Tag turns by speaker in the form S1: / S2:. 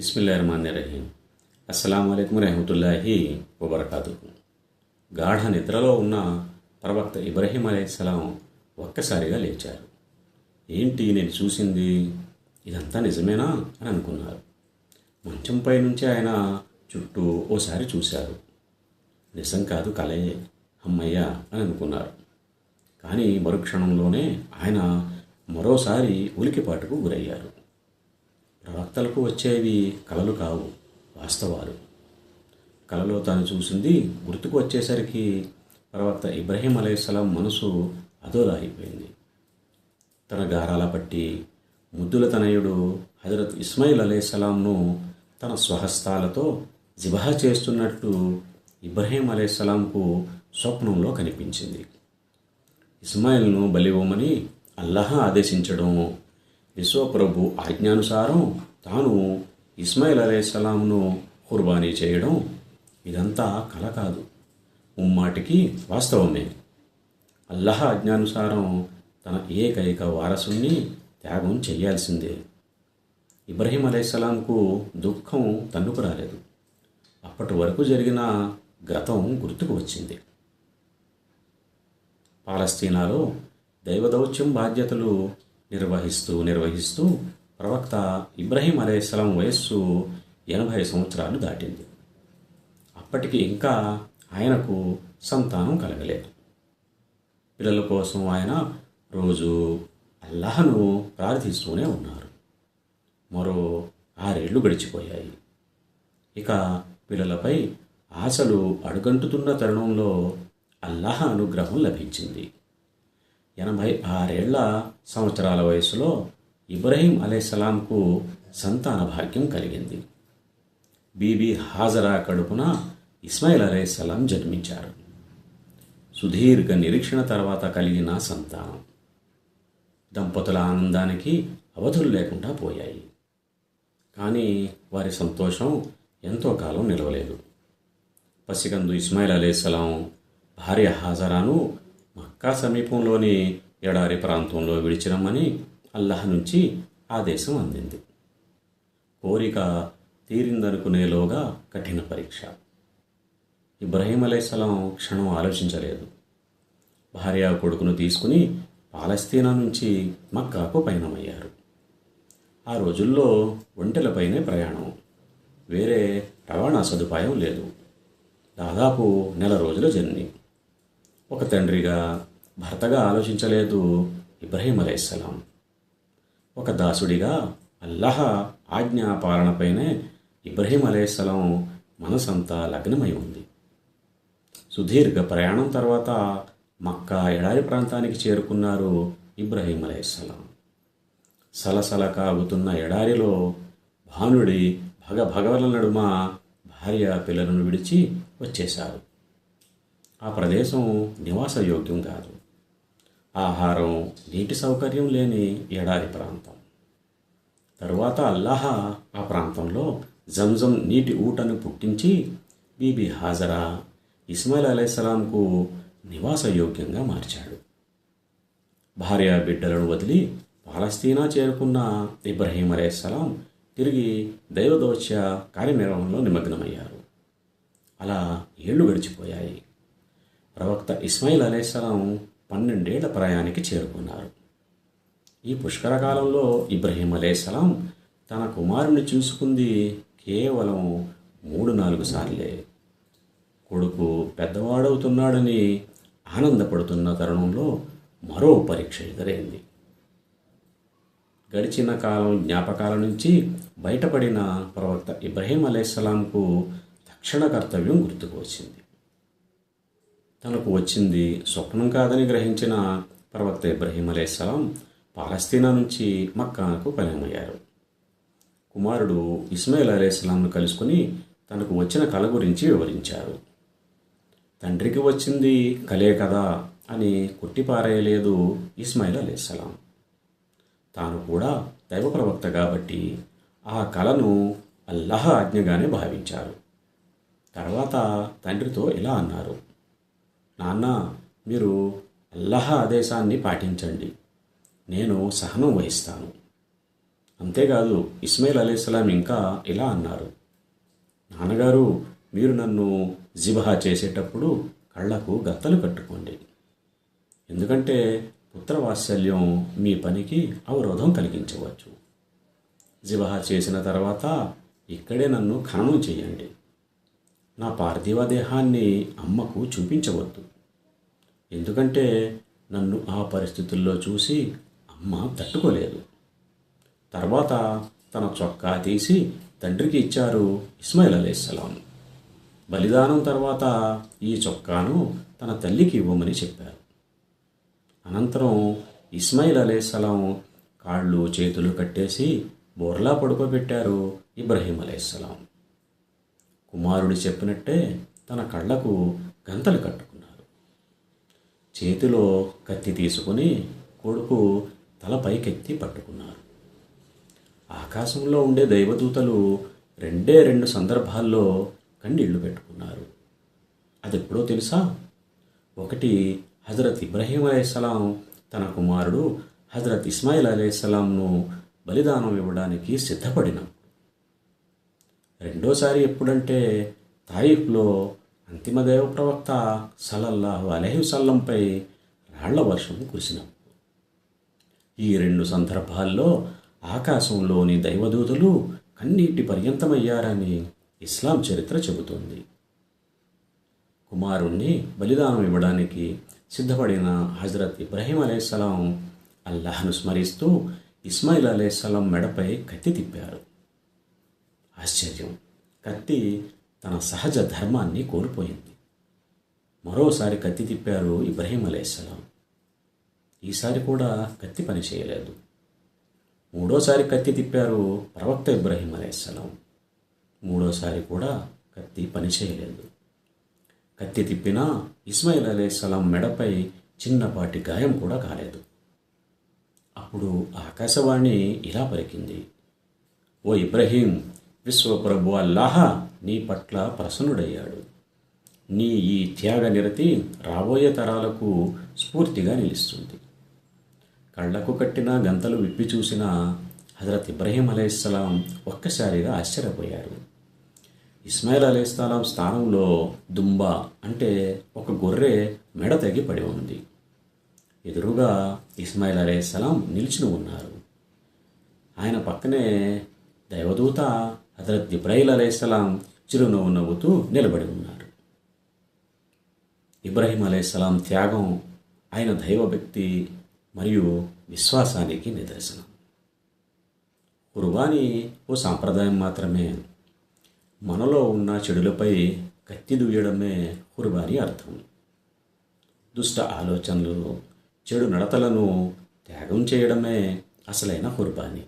S1: బిస్మిల్లాహిర్మానిర్రహీం అస్సలం అయికం రహమతుల్లాహి వబర్కాతు గాఢ నిద్రలో ఉన్న ప్రవక్త ఇబ్రహీం అలైహిస్సలాం ఒక్కసారిగా లేచారు. ఏంటి నేను చూసింది? ఇదంతా నిజమేనా? అని అనుకున్నారు. మంచంపై నుంచి ఆయన చుట్టూ ఓసారి చూశారు. నిజం కాదు కలే అమ్మయ్య అని అనుకున్నారు. కానీ మరుక్షణంలోనే ఆయన మరోసారి ఉలికిపాటుకు గురయ్యారు. ప్రవక్తలకు వచ్చేవి కళలు కావు వాస్తవాలు. కళలో తాను చూసింది గుర్తుకు వచ్చేసరికి ప్రవక్త ఇబ్రహీం అలైహిస్సలాం మనసు అదోలా అయిపోయింది తన గారాల పట్టి ముద్దుల తనయుడు హజరత్ ఇస్మాయిల్ అలైహిస్సలాంను తన స్వహస్తాలతో జిబహ చేస్తున్నట్టు ఇబ్రహీం అలైహిస్సలాంకు స్వప్నంలో కనిపించింది. ఇస్మాయిల్ను బలివ్వమని అల్లాహ్ ఆదేశించడం విశ్వప్రభు ఆజ్ఞానుసారం తాను ఇస్మాయిల్ అలైహిస్సలాంను కుర్బానీ చేయడం ఇదంతా కల కాదు. ముమ్మాటికి వాస్తవమే. అల్లాహ్ ఆజ్ఞానుసారం తన ఏకైక వారసుని త్యాగం చేయాల్సిందే. ఇబ్రహీం అలైహిస్సలాంకు దుఃఖం తన్నుకు రాలేదు అప్పటి వరకు జరిగిన గతం గుర్తుకు వచ్చింది. పాలస్తీనాలో దైవదౌత్యం బాధ్యతలు నిర్వహిస్తూ నిర్వహిస్తూ ప్రవక్త ఇబ్రహీం అలైహిస్సలాం వయస్సు ఎనభై సంవత్సరాలు దాటింది. అప్పటికి ఇంకా ఆయనకు సంతానం కలగలేదు. పిల్లల కోసం ఆయన రోజు అల్లాహను ప్రార్థిస్తూనే ఉన్నారు. మరో ఆరేళ్ళు గడిచిపోయాయి. ఇక పిల్లలపై ఆశలు అడుగంటుతున్న తరుణంలో అల్లాహ్ అనుగ్రహం లభించింది. ఎనభై ఆరేళ్ళ సంవత్సరాల వయసులో ఇబ్రహీం అలైసలాంకు సంతాన భాగ్యం కలిగింది. బీబీ హాజరా కడుపున ఇస్మాయిల్ అలైసలాం జన్మించారు. సుదీర్ఘ నిరీక్షణ తర్వాత కలిగిన సంతానం. దంపతుల ఆనందానికి అవధులు లేకుండా పోయాయి. కానీ వారి సంతోషం ఎంతో కాలం నిలవలేదు. పసికందు ఇస్మాయిల్ అలైహిస్సలాం భార్య హాజరాను మక్కా సమీపంలోని ఎడారి ప్రాంతంలో విడిచిరమ్మని అల్లాహ్ నుంచి ఆదేశం అందింది. కోరిక తీరిందనుకునేలోగా కఠిన పరీక్ష. ఇబ్రహీం అలైహిస్సలాం క్షణం ఆలోచించలేదు. భార్య కొడుకును తీసుకుని పాలస్తీనా నుంచి మక్కాకు పయనమయ్యారు. ఆ రోజుల్లో ఒంటెలపైనే ప్రయాణం. వేరే రవాణా సదుపాయం లేదు. దాదాపు నెల రోజుల జర్నీ. ఒక తండ్రిగా భర్తగా ఆలోచించలేదు ఇబ్రహీం అలైస్లాం ఒక దాసుడిగా అల్లహ ఆజ్ఞా పాలనపైనే ఇబ్రహీం అలైస్లాం మనసంతా లగ్నమై ఉంది. సుదీర్ఘ ప్రయాణం తర్వాత మక్కా ఎడారి ప్రాంతానికి చేరుకున్నారు ఇబ్రహీం అలైస్లాం సలసల కాగుతున్న ఎడారిలో భానుడి భగ భగవల నడుమ భార్య పిల్లలను విడిచి వచ్చేశారు. ఆ ప్రదేశం నివాసయోగ్యం కాదు. ఆహారం నీటి సౌకర్యం లేని ఎడారి ప్రాంతం. తరువాత అల్లాహ ఆ ప్రాంతంలో జంజం నీటి ఊటను పుట్టించి బీబీ హాజరా ఇస్మాయిల్ అలైహిస్సలాంకు నివాసయోగ్యంగా మార్చాడు. భార్య బిడ్డలను వదిలి పాలస్తీనా చేరుకున్న ఇబ్రహీం అలైహిస్సలాం తిరిగి దైవదోత్య కార్యనిర్వహణలో నిమగ్నమయ్యారు. అలా ఏళ్ళు గడిచిపోయాయి. ప్రవక్త ఇస్మాయిల్ అలైహిస్సలాం పన్నెండేళ్ళ ప్రాయానికి చేరుకున్నారు. ఈ పుష్కర కాలంలో ఇబ్రహీం అలేసలాం తన కుమారుని చూసుకుంది కేవలం మూడు నాలుగు సార్లే. కొడుకు పెద్దవాడవుతున్నాడని ఆనందపడుతున్న తరుణంలో మరో పరీక్ష ఎదురైంది. గడిచిన కాలం జ్ఞాపకాల నుంచి బయటపడిన ప్రవక్త ఇబ్రహీం అలైహిస్సలాంకు తక్షణ కర్తవ్యం గుర్తుకు వచ్చింది. తనకు వచ్చింది స్వప్నం కాదని గ్రహించిన ప్రవక్త ఇబ్రహీం అలైహిస్సలాం పాలస్తీనా నుంచి మక్కాకు పయనమయ్యారు. కుమారుడు ఇస్మాయిల్ అలేస్లాంను కలుసుకుని తనకు వచ్చిన కళ గురించి వివరించారు. తండ్రికి వచ్చింది కలే కదా అని కొట్టిపారేయలేదు ఇస్మాయిల్ అలైహిస్సలాం తాను కూడా దైవ ప్రవక్త కాబట్టి ఆ కళను అల్లహ ఆజ్ఞగానే భావించారు. తర్వాత తండ్రితో ఇలా అన్నారు. నాన్న మీరు అల్లహ ఆదేశాన్ని పాటించండి. నేను సహనం వహిస్తాను. అంతేకాదు ఇస్మాయిల్ అలీస్లాం ఇంకా ఇలా అన్నారు. నాన్నగారు మీరు నన్ను జిబహా చేసేటప్పుడు కళ్ళకు గత్తలు కట్టుకోండి. ఎందుకంటే పుత్రవాత్సల్యం మీ పనికి అవరోధం కలిగించవచ్చు. జిబహా చేసిన తర్వాత ఇక్కడే నన్ను ఖననం చేయండి. నా పార్థివ దేహాన్ని అమ్మకు చూపించవద్దు. ఎందుకంటే నన్ను ఆ పరిస్థితుల్లో చూసి అమ్మ తట్టుకోలేదు. తర్వాత తన చొక్కా తీసి తండ్రికి ఇచ్చారు ఇస్మాయిల్ అలీస్లాం బలిదానం తర్వాత ఈ చొక్కాను తన తల్లికి ఇవ్వమని చెప్పారు. అనంతరం ఇస్మాయిల్ అలీస్లాం కాళ్ళు చేతులు కట్టేసి బోర్లా పడుకోబెట్టారు ఇబ్రహీం అలీస్లాం కుమారుడు చెప్పినట్టే తన కళ్ళకు గంతలు కట్టు. చేతిలో కత్తి తీసుకుని కొడుకు తల పైకెత్తి పట్టుకున్నారు. ఆకాశంలో ఉండే దైవదూతలు రెండే రెండు సందర్భాల్లో కన్నీళ్ళు పెట్టుకున్నారు. అది ఎప్పుడో తెలుసా? ఒకటి హజరత్ ఇబ్రహీం అలైహిస్సలాం తన కుమారుడు హజరత్ ఇస్మాయిల్ అలైహిస్సలాంను బలిదానం ఇవ్వడానికి సిద్ధపడినప్పుడు. రెండోసారి ఎప్పుడంటే తాయిఫ్లో అంతిమ దైవ ప్రవక్త సలల్లాహు అలహిసల్లంపై రాళ్ళ వర్షం కురిసినప్పుడు ఈ రెండు సందర్భాల్లో ఆకాశంలోని దైవదూతలు కన్నీటి పర్యంతమయ్యారని ఇస్లాం చరిత్ర చెబుతోంది. కుమారుణ్ణి బలిదానం ఇవ్వడానికి సిద్ధపడిన హజరత్ ఇబ్రహీం అలైహిస్సలాం అల్లాహ్ను స్మరిస్తూ ఇస్మాయిల్ అలైహిస్సలాం మెడపై కత్తి తిప్పారు. ఆశ్చర్యం! కత్తి తన సహజ ధర్మాన్ని కోల్పోయింది. మరోసారి కత్తి తిప్పారు ఇబ్రహీం అలైహిస్సలాం. ఈసారి కూడా కత్తి పని చేయలేదు. మూడోసారి కత్తి తిప్పారు ప్రవక్త ఇబ్రహీం అలైహిస్సలాం. మూడోసారి కూడా కత్తి పని చేయలేదు. కత్తి తిప్పినా ఇస్మాయిల్ అలైహిస్సలాం మెడపై చిన్నపాటి గాయం కూడా కాలేదు. అప్పుడు ఆకాశవాణి ఇలా పలికింది ఓ ఇబ్రహీం విశ్వప్రభు అల్లాహ నీ పట్ల ప్రసన్నుడయ్యాడు. నీ ఈ త్యాగ నిరతి రాబోయే తరాలకు స్ఫూర్తిగా నిలుస్తుంది. కళ్ళకు కట్టిన గంతలు విప్పి చూసిన హజరత్ ఇబ్రహీం అలైస్లాం ఒక్కసారిగా ఆశ్చర్యపోయారు. ఇస్మాయిల్ అలైస్లాం స్థానంలో దుంబ అంటే ఒక గొర్రె మెడ తెగి పడి ఉంది. ఎదురుగా ఇస్మాయిల్ అలైస్లాం నిలిచిన ఉన్నారు. ఆయన పక్కనే దైవదూత హజరత్ ఇబ్రాహీల్ అలైహిస్సలాం చిరునవ్వు నవ్వుతూ నిలబడి ఉన్నారు ఇబ్రాహీం అలైహిస్సలాం త్యాగం ఆయన దైవభక్తి మరియు విశ్వాసానికి నిదర్శనం. కుర్బానీ ఓ సాంప్రదాయం మాత్రమే. మనలో ఉన్న చెడులపై కత్తి దూయడమే కుర్బానీ అర్థం. దుష్ట ఆలోచనలు చెడు నడతలను త్యాగం చేయడమే అసలైన కుర్బానీ.